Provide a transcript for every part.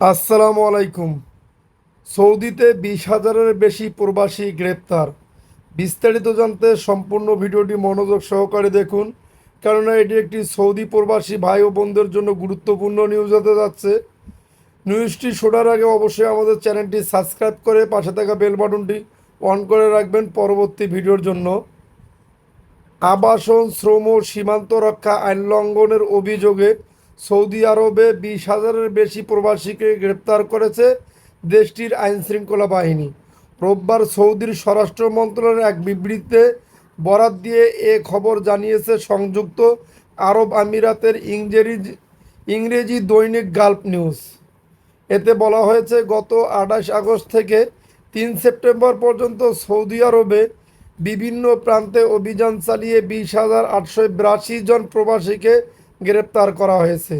আসসালামু আলাইকুম। সৌদিতে বিশ হাজারের বেশি প্রবাসী গ্রেপ্তার। বিস্তারিত জানতে সম্পূর্ণ ভিডিওটি মনোযোগ সহকারে দেখুন, কেননা এটি একটি সৌদি প্রবাসী ভাই ও বোনদের জন্য গুরুত্বপূর্ণ নিউজ হতে যাচ্ছে। নিউজটি শোনার আগে অবশ্যই আমাদের চ্যানেলটি সাবস্ক্রাইব করে পাশে থাকা বেল বাটনটি অন করে রাখবেন পরবর্তী ভিডিওর জন্য। আবাসন, শ্রম ও সীমান্ত রক্ষা আইন লঙ্ঘনের অভিযোগে সৌদি আরবে বিশ হাজারের বেশি প্রবাসীকে গ্রেপ্তার করেছে দেশটির আইনশৃঙ্খলা বাহিনী। রোববার সৌদির স্বরাষ্ট্র মন্ত্রণালয়ের এক বিবৃতিতে বরাত দিয়ে এ খবর জানিয়েছে সংযুক্ত আরব আমিরাতের ইংরেজি ইংরেজি দৈনিক গাল্প নিউজ। এতে বলা হয়েছে, গত আঠাশ আগস্ট থেকে তিন সেপ্টেম্বর পর্যন্ত সৌদি আরবে বিভিন্ন প্রান্তে অভিযান চালিয়ে বিশ হাজার আটশো বিরাশি জন প্রবাসীকে গ্রেপ্তার করা হয়েছে।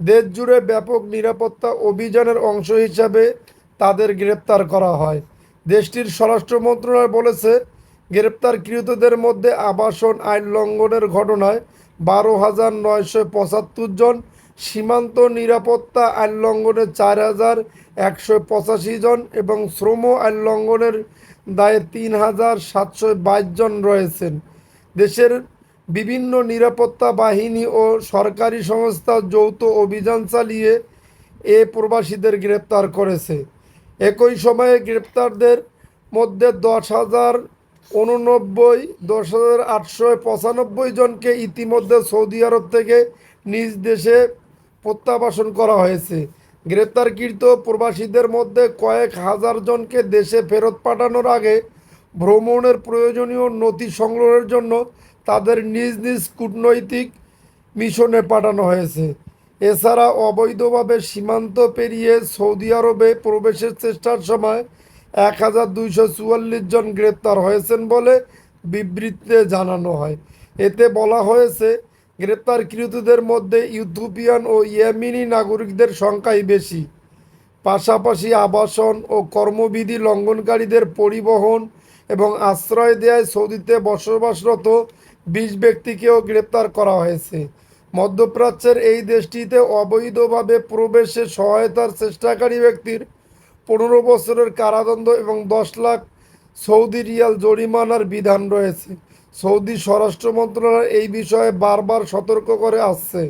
দেশ জুড়ে ব্যাপক নিরাপত্তা অভিযানের অংশ হিসাবে তাদের গ্রেপ্তার করা হয়। দেশটির স্বরাষ্ট্র মন্ত্রণালয় বলেছে, গ্রেপ্তারকৃতদের মধ্যে আবাসন আইন লঙ্ঘনের ঘটনায় বারো হাজার নয়শো পঁচাত্তর জন, সীমান্ত নিরাপত্তা আইন লঙ্ঘনে চার হাজার একশো পঁচাশি জন এবং শ্রম আইন লঙ্ঘনের দায়ে তিন হাজার সাতশো বাইশ জন রয়েছেন। দেশের বিভিন্ন নিরাপত্তা বাহিনী ও সরকারি সংস্থা যৌথ অভিযান চালিয়ে এ প্রবাসীদের গ্রেপ্তার করেছে। একই সময়ে গ্রেপ্তারদের মধ্যে দশ হাজার উননব্বই, দশ হাজার আটশো পঁচানব্বই জনকে ইতিমধ্যে সৌদি আরব থেকে নিজ দেশে প্রত্যাবাসন করা হয়েছে। গ্রেপ্তারকৃত প্রবাসীদের মধ্যে কয়েক হাজার জনকে দেশে ফেরত পাঠানোর আগে ভ্রমণের প্রয়োজনীয় নথি সংগ্রহের জন্য তাদের নিজ নিজ কূটনৈতিক মিশনে পাঠানো হয়েছে। এছাড়া অবৈধভাবে সীমান্ত পেরিয়ে সৌদি আরবে প্রবেশের চেষ্টার সময় এক হাজার দুইশো চুয়াল্লিশ জন গ্রেপ্তার হয়েছেন বলে বিবৃতিতে জানানো হয়। এতে বলা হয়েছে, গ্রেপ্তারকৃতদের মধ্যে ইউথোপিয়ান ও ইয়েমিনি নাগরিকদের সংখ্যাই বেশি। পাশাপাশি আবাসন ও কর্মবিধি লঙ্ঘনকারীদের পরিবহন এবং আশ্রয় দেয় সৌদিতে বসবাসরত বিশ ব্যক্তিকেও গ্রেপ্তার করা হয়েছে। মধ্যপ্রাচ্যের এই দেশটিতে অবৈধভাবে প্রবেশে সহায়তার চেষ্টাকারী ব্যক্তির পনেরো বছরের কারাদণ্ড এবং দশ লাখ সৌদি রিয়াল জরিমানার বিধান রয়েছে। সৌদি স্বরাষ্ট্র মন্ত্রণালয় এই বিষয়ে বারবার সতর্ক করে আসছে।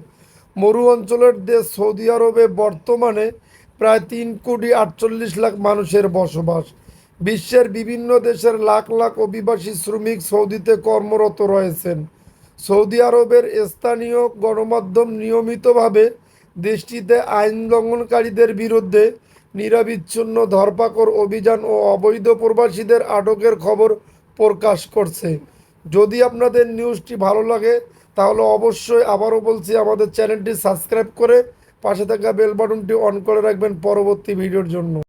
মরু অঞ্চলের দেশ সৌদি আরবে বর্তমানে প্রায় তিন কোটি আটচল্লিশ লাখ মানুষের বসবাস। বিশ্বের বিভিন্ন দেশের লাখ লাখ অভিবাসী শ্রমিক সৌদিতে কর্মরত রয়েছেন। সৌদি আরবের স্থানীয় গণমাধ্যম নিয়মিতভাবে দেশটিতে আইন লঙ্ঘনকারীদের বিরুদ্ধে নিরবিচ্ছিন্ন ধরপাকড় অভিযান ও অবৈধ প্রবাসীদের আটকের খবর প্রকাশ করছে। যদি আপনাদের নিউজটি ভালো লাগে, তাহলে অবশ্যই আবারও বলছি, আমাদের চ্যানেলটি সাবস্ক্রাইব করে পাশে থাকা বেল বাটনটি অন করে রাখবেন পরবর্তী ভিডিওর জন্য।